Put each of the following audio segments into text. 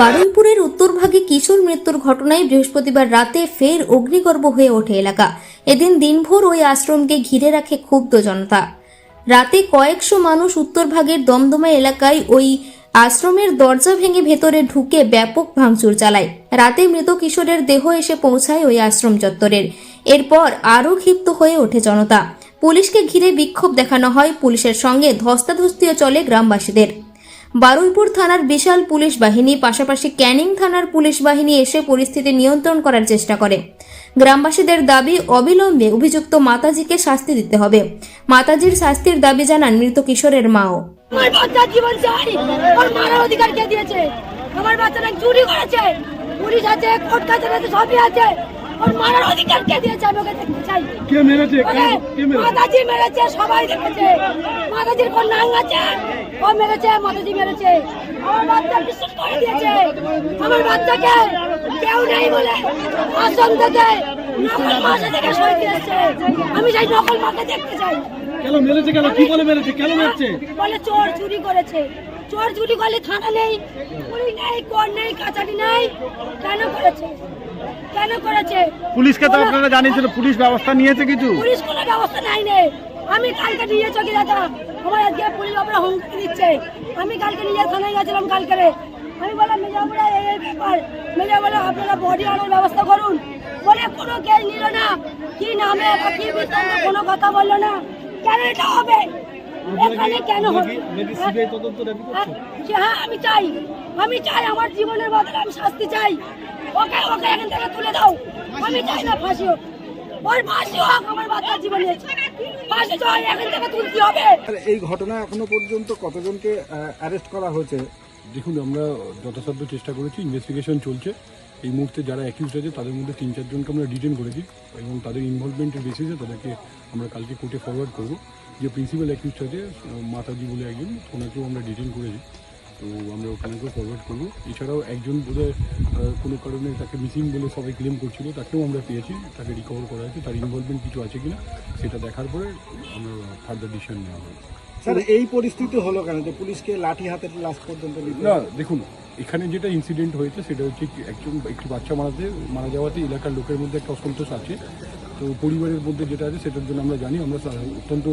বারুইপুরের উত্তরভাগে কিশোর মৃত্যুর ঘটনায় বৃহস্পতিবার রাতে ফের অগ্নিগর্ভ হয়ে ওঠে এলাকা। এদিন দিনভর ওই আশ্রমকে ঘিরে রাখে ক্ষুব্ধ জনতা। রাতে কয়েকশো মানুষ উত্তরভাগের দমদমা এলাকায় ওই আশ্রমের দরজা ভেঙে ভেতরে ঢুকে ব্যাপক ভাঙচুর চালায়। রাতে মৃত কিশোরের দেহ এসে পৌঁছায় ওই আশ্রম চত্বরের। এরপর আরও ক্ষিপ্ত হয়ে ওঠে জনতা। পুলিশকে ঘিরে বিক্ষোভ দেখানো হয়। পুলিশের সঙ্গে ধস্তাধস্তিও চলে গ্রামবাসীদের। বারুইপুর থানার বিশাল পুলিশ বাহিনী, পাশাপাশি ক্যানিং থানার পুলিশ বাহিনী এসে পরিস্থিতি নিয়ন্ত্রণ করার চেষ্টা করে। গ্রামবাসীদের দাবি, অবিলম্বে অভিযুক্ত মাতাজিকে শাস্তি দিতে হবে। মাতাজির শাস্তির দাবি জানান মৃত কিশোরের মাও। আমার চুরি করেছে। পুলিশ আছে, কোর্ট আছে সবই আছে। ওর মারার অধিকার কে দিয়েছে? আমি ওকে দেখতে চাই। কে মেরেছে? কে- মেরেছে? মাতাজি মেরেছে সবাই দেখেছে। মাতাজির কোন নাং আছে ও মেরেছে মাতাজি মেরেছে। আমার বাচ্চা বিশ্বাস করে দিয়েছে। আমার বাচ্চাকে কেউ নেই বলে আসন থেকে নকল মাসে থেকে সই দিয়েছে। আমি চাই নকল মাকে দেখতে চাই। কেন মেরেছে কেন? কি বলে মেরেছে? কেন মেরেছে? বলে চোর চুরি করেছে। চোর চুরি করলে থানা নেই পুলিশ নেই কোর্ট নেই কাছারি নেই। কেন করেছে? কেন করেছে? পুলিশকে তো আপনারা জানিয়েছিল পুলিশ ব্যবস্থা নিয়েছে কিছু? পুলিশ কোনো ব্যবস্থা নাই নে আমি কালকে নিয়ে চকি দাদা আমার আজকে পুলিশ বাবুরা হুমকি দিচ্ছে। আমি কালকে নিয়ে থানায় গেছিলাম কালকে আমি বললাম মেজাবুরা এই এই ব্যাপার। মেজা বলে আপনারা বডি আনার ব্যবস্থা করুন। বলে কোনো কেস নিল না। কি নামে বা কি বৃত্তান্ত কোনো কথা বলল না। কেন এটা হবে এখানে কেন হবে? সিবিআই তদন্ত দাবি হ্যাঁ, হ্যাঁ আমি চাই। আমি চাই আমার জীবনের বদলে আমি শাস্তি চাই। ওকে ওকে এখান থেকে তুলে দাও। আমি চাই না ফাঁসি হোক। ওর ফাঁসি হোক আমার বাচ্চার জীবন। ফাঁসি চাই এখান থেকে তুলতে হবে। এই ঘটনা এখনও পর্যন্ত কতজনকে অ্যারেস্ট করা হয়েছে? দেখুন আমরা যথাসাধ্য চেষ্টা করেছি ইনভেস্টিগেশন চলছে। এই মুহূর্তে যারা অ্যাকিউজ আছে, তাদের মধ্যে তিন চারজনকে আমরা ডিটেন করেছি এবং তাদের ইনভলভমেন্টের বেসিসে তাদেরকে আমরা কালকে কোর্টে ফরওয়ার্ড করব। যে প্রিন্সিপাল অ্যাকিউজ আছে মাতাজি বলে একজন, ওনাকেও আমরা ডিটেন করেছি। তো আমরা ওখানেকেও ফরওয়ার্ড করব। এছাড়াও একজন বোধহয় কোনো কারণে তাকে মিসিং বলে সবাই ক্লেম করছিল, তাকেও আমরা পেয়েছি, তাকে রিকভার করা হয়েছে। তার ইনভলভমেন্ট কিছু আছে কিনা, সেটা দেখার পরে আমরা ফার্দার ডিসিশন নেওয়া হবে। স্যার, এই পরিস্থিতি হলো কেন যে পুলিশকে লাঠি হাতে লাস্ট পর্যন্ত না, দেখুন, এখানে যেটা ইনসিডেন্ট হয়েছে, সেটা হচ্ছে একজন, একটি বাচ্চা মারাতে মারা যাওয়াতে এলাকার লোকের মধ্যে একটা অসন্তোষ আছে। তো পরিবারের মধ্যে যেটা আছে, সেটার জন্য আমরা জানি, আমরা অত্যন্ত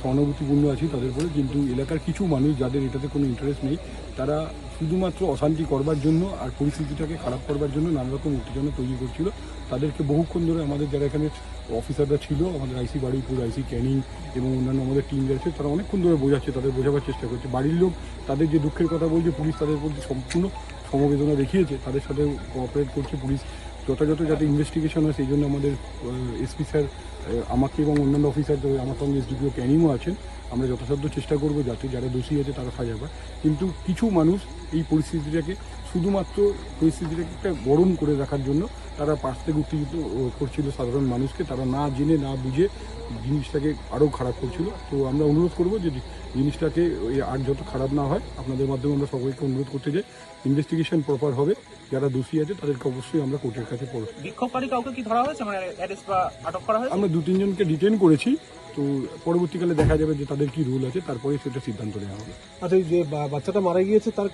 সহানুভূতিপূর্ণ আছি তাদের উপরে, কিন্তু এলাকার কিছু মানুষ যাদের এটাতে কোনো ইন্টারেস্ট নেই, তারা শুধুমাত্র অশান্তি করবার জন্য আর পরিস্থিতিটাকে খারাপ করবার জন্য নানা রকম উত্তেজনা তৈরি করছিল। তাদেরকে বহুক্ষণ ধরে আমাদের যারা এখানে অফিসাররা ছিল, আমাদের আইসি বারুইপুর আইসি ক্যানিং এবং অন্যান্য আমাদের টিম আছে তারা অনেকক্ষণ ধরে বোঝাচ্ছে, তাদের বোঝাবার চেষ্টা করছে। বাড়ির লোক তাদের যে দুঃখের কথা বলছে, পুলিশ তাদের প্রতি সম্পূর্ণ সমবেদনা দেখিয়েছে। তাদের সাথে কোঅপারেট করছে পুলিশ। যথাযথ যাতে ইনভেস্টিগেশন হয়, সেই জন্য আমাদের এসপি স্যার আমাকে এবং অন্যান্য অফিসার আমার সঙ্গে এসডিপিও ক্যানিংও আছেন, আমরা যথাসাধ্য চেষ্টা করব যাতে যারা দোষী আছে তারা সাজা পায়। কিন্তু কিছু মানুষ এই পরিস্থিতিটাকে শুধুমাত্র পরিস্থিতিটাকে একটা গরম করে রাখার জন্য তারা পাশ থেকে উত্তেজিত করছিল সাধারণ মানুষকে। তারা না জেনে না বুঝে জিনিসটাকে আরও খারাপ করছিল। তো আমরা অনুরোধ করব যে জিনিসটাকে আর যত খারাপ না হয় আপনাদের মাধ্যমে আমরা সবাইকে অনুরোধ করতে চাই ইনভেস্টিগেশন প্রপার হবে। যারা দোষী আছে তাদেরকে অবশ্যই আমরা কোর্টের কাছে পড়ো বিক্ষোভকারী কাউকে কি ধরা হয়েছে? মানে অ্যারেস্ট বা আটক করা হয়েছে? আমরা দু তিনজনকে ডিটেন করেছি। তো পরবর্তীকালে দেখা যাবে যে তাদের কি রুল আছে তারপরে সেটা সিদ্ধান্ত নেওয়া হবে। আচ্ছা এই যে বাচ্চাটা মারা গিয়েছে তার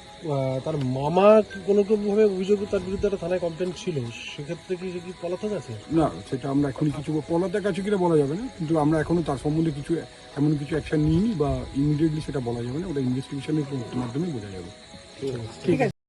তার মামা কোনো কোনো ভাবে অভিযোগ তার বিরুদ্ধে একটা থানায় কমপ্লেন ছিল? সেক্ষেত্রে কি কি পলাতক আছে? না সেটা আমরা এখনই কিছু পলাতের কাছে কিনা বলা যাবে না কিন্তু আমরা এখনও তার সম্বন্ধে কিছু এমন কিছু অ্যাকশন নিইনি বা ইমিডিয়েটলি সেটা বলা যাবে না ওটা ইনভেস্টিগেশনের মাধ্যমে বোঝা যাবে। ঠিক আছে।